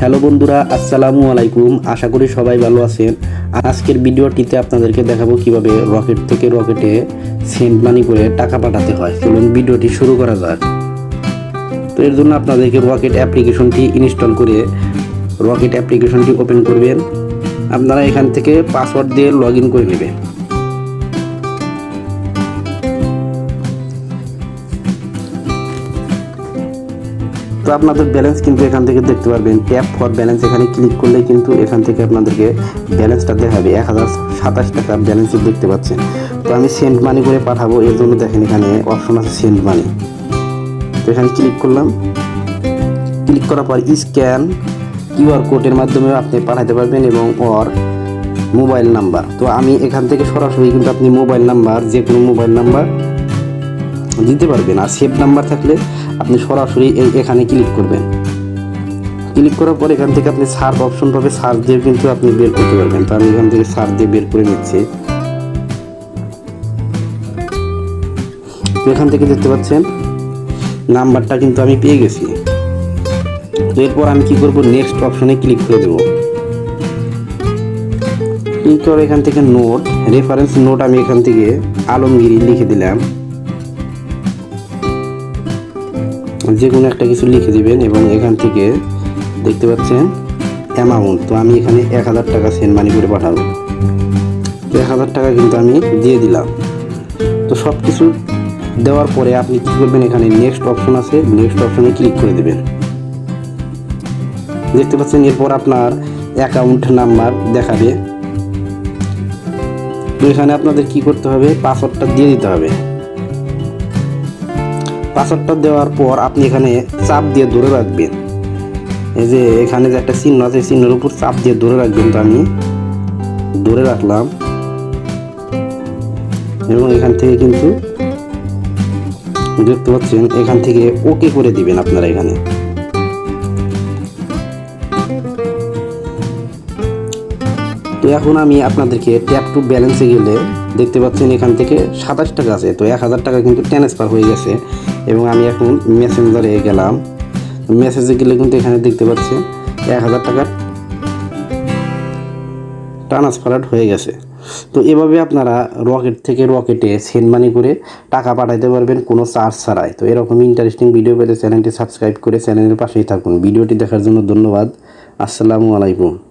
Hello বন্ধুরা, আসসালামু আলাইকুম। আশা করি সবাই ভালো আছেন। আজকের ভিডিওটিতে আপনাদেরকে দেখাবো কীভাবে রকেট থেকে রকেটে সেন্ট মানি করে টাকা পাঠাতে হয়। চলুন ভিডিওটি শুরু করা যাক। তো এর জন্য আপনাদেরকে রকেট অ্যাপ্লিকেশনটি ইনস্টল করে রকেট অ্যাপ্লিকেশনটি ওপেন করবেন। আপনারা এখান থেকে পাসওয়ার্ড দিয়ে লগ ইন করে নেবেন। তো আপনাদের ব্যালেন্স কিন্তু এখান থেকে দেখতে পারবেন। ট্যাপ ফর ব্যালেন্স এখানে ক্লিক করলে কিন্তু এখান থেকে আপনাদেরকে ব্যালেন্সটা দেখাবে। এক হাজার সাতাশ টাকা ব্যালেন্স দেখতে পাচ্ছেন। তো আমি সেন্ট মানি করে পাঠাবো। এর জন্য দেখেন এখানে অপশন আছে সেন্ট মানি তো এখানে ক্লিক করলাম। ক্লিক করার পর স্ক্যান কিউআর কোডের মাধ্যমে আপনি পাঠাতে পারবেন এবং ওর মোবাইল নাম্বার তো আমি এখান থেকে সরাসরি কিন্তু আপনি মোবাইল নাম্বার যে কোনো মোবাইল নাম্বার দিতে পারবেন আর সেভ নাম্বার থাকলে আপনি সরাসরি এই এখানে ক্লিক করবেন। ক্লিক করার পর এখান থেকে আপনি সার্চ অপশন পাবে সার্চ দিয়ে কিন্তু আপনি বের করতে পারবেন। তো আমি এখান থেকে সার্চ দিয়ে বের করে নিচ্ছি। এখান থেকে দেখতে পাচ্ছেন নাম্বারটা কিন্তু আমি পেয়ে গেছি। এরপর আমি কি করব? নেক্সট অপশনে ক্লিক করে দেব। ক্লিক করে এখান থেকে নোট রেফারেন্স নোট আমি এখান থেকে আলমগিরি লিখে দিলাম। যে কোনো একটা কিছু লিখে দিবেন এবং এখান থেকে দেখতে পাচ্ছেন অ্যামাউন্ট তো আমি এখানে এক হাজার টাকা সেন্ড মানি করে পাঠাবো। তো এক হাজার টাকা কিন্তু আমি দিয়ে দিলাম। তো সব কিছু দেওয়ার পরে আপনি কী করবেন? এখানে নেক্সট অপশন আছে। নেক্সট অপশনে ক্লিক করে দেবেন। দেখতে পাচ্ছেন, এরপর আপনার অ্যাকাউন্ট নাম্বার দেখাবে। তো এখানে আপনাদের কি করতে হবে? পাসওয়ার্ডটা দিয়ে দিতে হবে। পাসওয়ার্ডটা দেওয়ার পর আপনি এখানে চাপ দিয়ে ধরে রাখবেন। এই যে এখানে যে একটা চিহ্ন আছে, চিহ্নের উপর চাপ দিয়ে ধরে রাখবেন তো আমি। ধরে রাখলাম। এবং এখান থেকে কিন্তু দেখতে পাচ্ছেন, এখান থেকে ওকে করে দিবেন আপনারা এখানে। এখন আমি আপনাদেরকে ট্যাপ টু ব্যালেন্সে গেলে দেখতে পাচ্ছেন এখান থেকে সাতাশ টাকা আছে। তো এক হাজার টাকা কিন্তু ট্রান্সফার হয়ে গেছে এবং আমি এখন মেসেঞ্জারে গেলাম। মেসেজে গেলে কিন্তু এখানে দেখতে পাচ্ছেন এক হাজার টাকা ট্রান্সফার হয়ে গেছে। তো এভাবে আপনারা রকেট থেকে রকেটে সেন্ড মানি করে টাকা পাঠাইতে পারবেন, কোনো চার্জ ছাড়াই। তো এরকম ইন্টারেস্টিং ভিডিও পেতে চ্যানেলটি সাবস্ক্রাইব করে চ্যানেলের পাশেই থাকুন। ভিডিওটি দেখার জন্য ধন্যবাদ। আসসালামু আলাইকুম।